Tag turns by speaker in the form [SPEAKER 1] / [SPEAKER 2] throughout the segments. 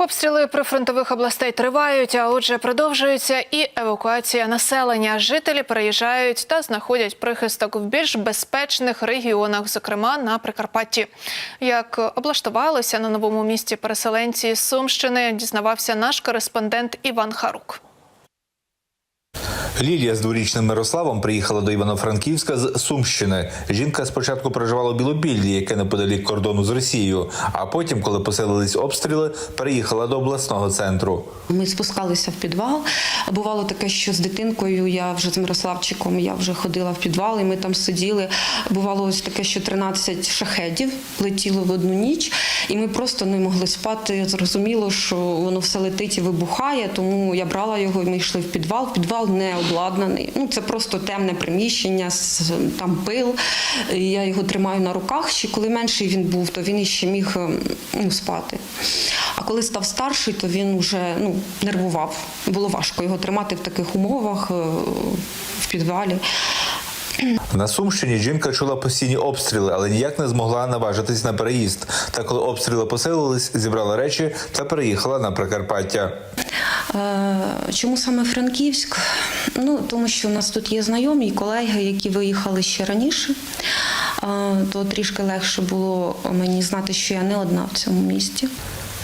[SPEAKER 1] Обстріли прифронтових областей тривають, а отже, продовжується і евакуація населення. Жителі переїжджають та знаходять прихисток в більш безпечних регіонах, зокрема на Прикарпатті. Як облаштувалися на новому місці переселенці з Сумщини, дізнавався наш кореспондент Іван Харук.
[SPEAKER 2] Лілія з дворічним Мирославом приїхала до Івано-Франківська з Сумщини. Жінка спочатку проживала у Білобіллі, яке неподалік кордону з Росією. А потім, коли поселились обстріли, переїхала до обласного центру.
[SPEAKER 3] Ми спускалися в підвал. Бувало таке, що з дитинкою я вже з Мирославчиком я вже ходила в підвал, і ми там сиділи. Бувало ось таке, що 13 шахедів летіло в одну ніч, і ми просто не могли спати. Зрозуміло, що воно все летить і вибухає. Тому я брала його, і ми йшли в підвал. Підвал не обладнаний. Ну це просто темне приміщення, там пил. Я його тримаю на руках. Ще коли менший він був, то він іще міг ем, ну, спати. А коли став старший, то він вже ну, нервував. Було важко його тримати в таких умовах е, в підвалі.
[SPEAKER 2] На Сумщині жінка чула постійні обстріли, але ніяк не змогла наважитись на переїзд. Та коли обстріли поселились, зібрала речі та переїхала на Прикарпаття.
[SPEAKER 3] Е, Чому саме Франківськ? Ну, тому що у нас тут є знайомі і колеги, які виїхали ще раніше. То трішки легше було мені знати, що я не одна в цьому місті.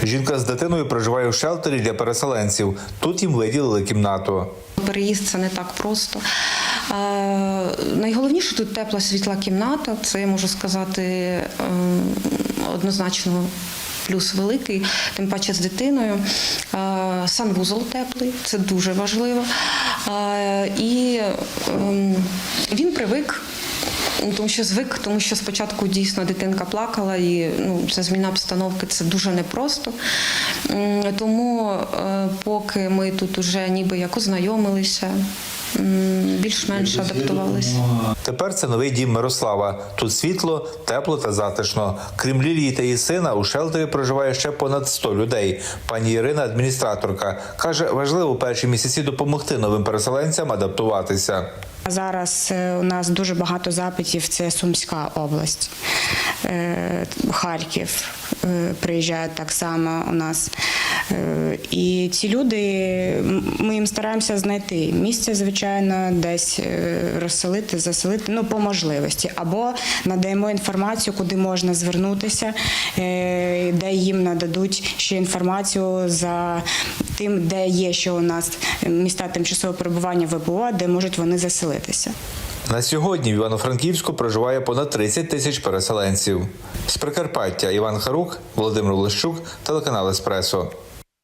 [SPEAKER 2] Жінка з дитиною проживає в шелтері для переселенців. Тут їм виділили кімнату.
[SPEAKER 3] Переїзд це не так просто. Найголовніше тут тепла світла кімната. Це я можу сказати е, однозначно. Плюс великий, тим паче з дитиною. Е, Санвузол теплий, це дуже важливо. Е, І ем, він привик, тому що звик, тому що спочатку дійсно дитинка плакала, і ну, це зміна обстановки, це дуже непросто. Тому е, поки ми тут уже ніби як ознайомилися, більш-менш адаптувалися.
[SPEAKER 2] Тепер це новий дім Мирослава. Тут світло, тепло та затишно. Крім Лілії та її сина, у шелтері проживає ще понад 100 людей. Пані Ірина, адміністраторка, каже, важливо перші місяці допомогти новим переселенцям адаптуватися.
[SPEAKER 4] Зараз е, у нас дуже багато запитів. Це Сумська область, Е, Харків е, приїжджають так само у нас. І ці люди, ми їм стараємося знайти місце, звичайно, десь розселити, заселити, ну по можливості. Або надаємо інформацію, куди можна звернутися, де їм нададуть ще інформацію за тим, де є ще у нас міста тимчасового перебування ВПО, де можуть вони заселитися.
[SPEAKER 2] На сьогодні в Івано-Франківську проживає понад 30 тисяч переселенців. З Прикарпаття Іван Харук, Володимир Лещук, телеканал Еспресо.